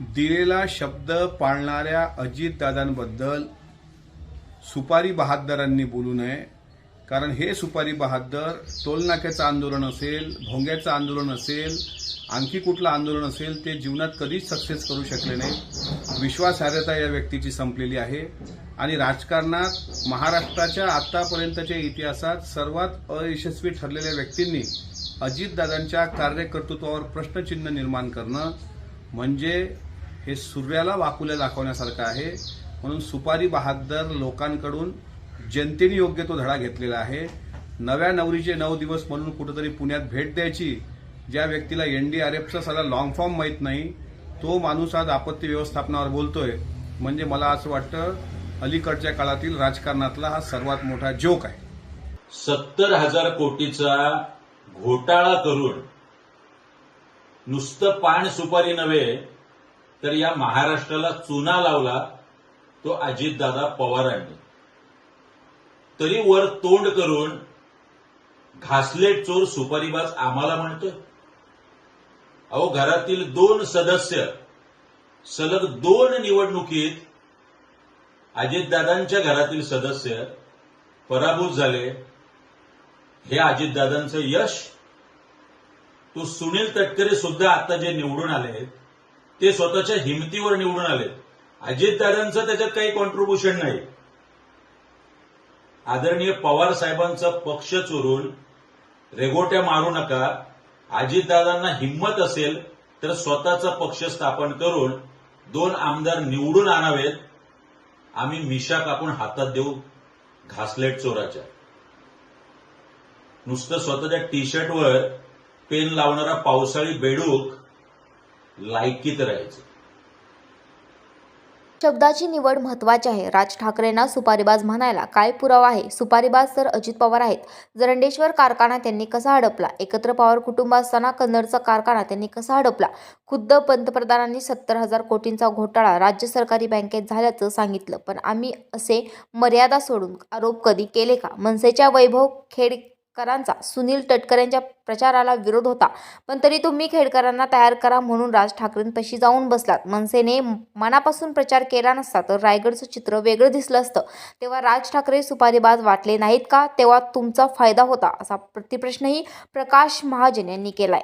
दिलेला शब्द पाळणाऱ्या अजितदादांबद्दल सुपारी बहादरांनी बोलू नये. कारण हे सुपारी बहादर टोलनाक्याचं आंदोलन असेल भोंग्याचं आंदोलन असेल आणखी कुठलं आंदोलन असेल ते जीवनात कधीच सक्सेस करू शकले नाही विश्वासार्हता या व्यक्तीची संपलेली आहे. आणि राजकारणात महाराष्ट्राच्या आतापर्यंतच्या इतिहासात सर्वात अयशस्वी ठरलेल्या व्यक्तींनी अजितदादांच्या कार्यकर्तृत्वावर प्रश्नचिन्ह निर्माण करणं म्हणजे हे सूर्याला वाकुल्या दाखवण्यासारखं आहे. म्हणून सुपारी बहादर लोकांकडून जनतेने योग्य तो धडा घेतलेला आहे. नव्या नवरीचे नऊ दिवस म्हणून कुठेतरी पुण्यात भेट द्यायची ज्या व्यक्तीला एनडीआरएफचा साधा लॉंग फॉर्म माहीत नाही तो माणूस आज आपत्ती व्यवस्थापनावर बोलतोय. म्हणजे मला असं वाटतं अलीकडच्या काळातील राजकारणातला हा सर्वात मोठा जोक आहे. सत्तर हजार कोटीचा घोटाळा करून नुसतं पान सुपारी नव्हे तर या महाराष्ट्राला चुना लावला तो अजितदादा पवारांनी. तरी वर तोंड करून घासलेट चोर सुपारीबाज आम्हाला म्हणतोय. अहो घरातील दोन सदस्य सलग दोन निवडणुकीत अजितदादांच्या घरातील सदस्य पराभूत झाले. हे अजितदादांचं यश तो सुनील तटकरे सुद्धा आता जे निवडून आले ते स्वतःच्या हिमतीवर निवडून आले अजितदादांचं त्याच्यात काही कॉन्ट्रीब्युशन नाही. आदरणीय पवार साहेबांचा पक्ष चोरून रेगोट्या मारू नका. अजितदादांना हिंमत असेल तर स्वतःचा पक्ष स्थापन करून दोन आमदार निवडून आणावेत. आम्ही मिशा कापून हातात देऊ घासलेट चोराच्या. नुसतं स्वतःच्या टी शर्टवर पेन लावणारा पावसाळी बेडूक लायकीत राहायचं. शब्दाची निवड महत्वाची आहे. राज ठाकरेंना सुपारीबाज म्हणायला काय पुरावा आहे? सुपारीबाज तर अजित पवार आहेत. जरंडेश्वर कारखाना त्यांनी कसा हडपला? एकत्र पवार कुटुंब असताना कन्नडचा कारखाना त्यांनी कसा हडपला? खुद्द पंतप्रधानांनी सत्तर हजार कोटींचा घोटाळा राज्य सरकारी बँकेत झाल्याचं सांगितलं. पण आम्ही असे मर्यादा सोडून आरोप कधी केले का? मनसेच्या वैभव खेड खेडकरांचा. सुनील तटकर यांच्या प्रचाराला विरोध होता. पण तरी तुम्ही खेडकरांना तयार करा म्हणून राज ठाकरेंपाशी जाऊन बसलात. मनसेने मनापासून प्रचार केला नसता तर रायगडचं चित्र वेगळं दिसलं असतं. तेव्हा राज ठाकरे सुपारीबाज वाटले नाहीत का? तेव्हा तुमचा फायदा होता असा प्रतिप्रश्नही प्रकाश महाजन यांनी केलाय.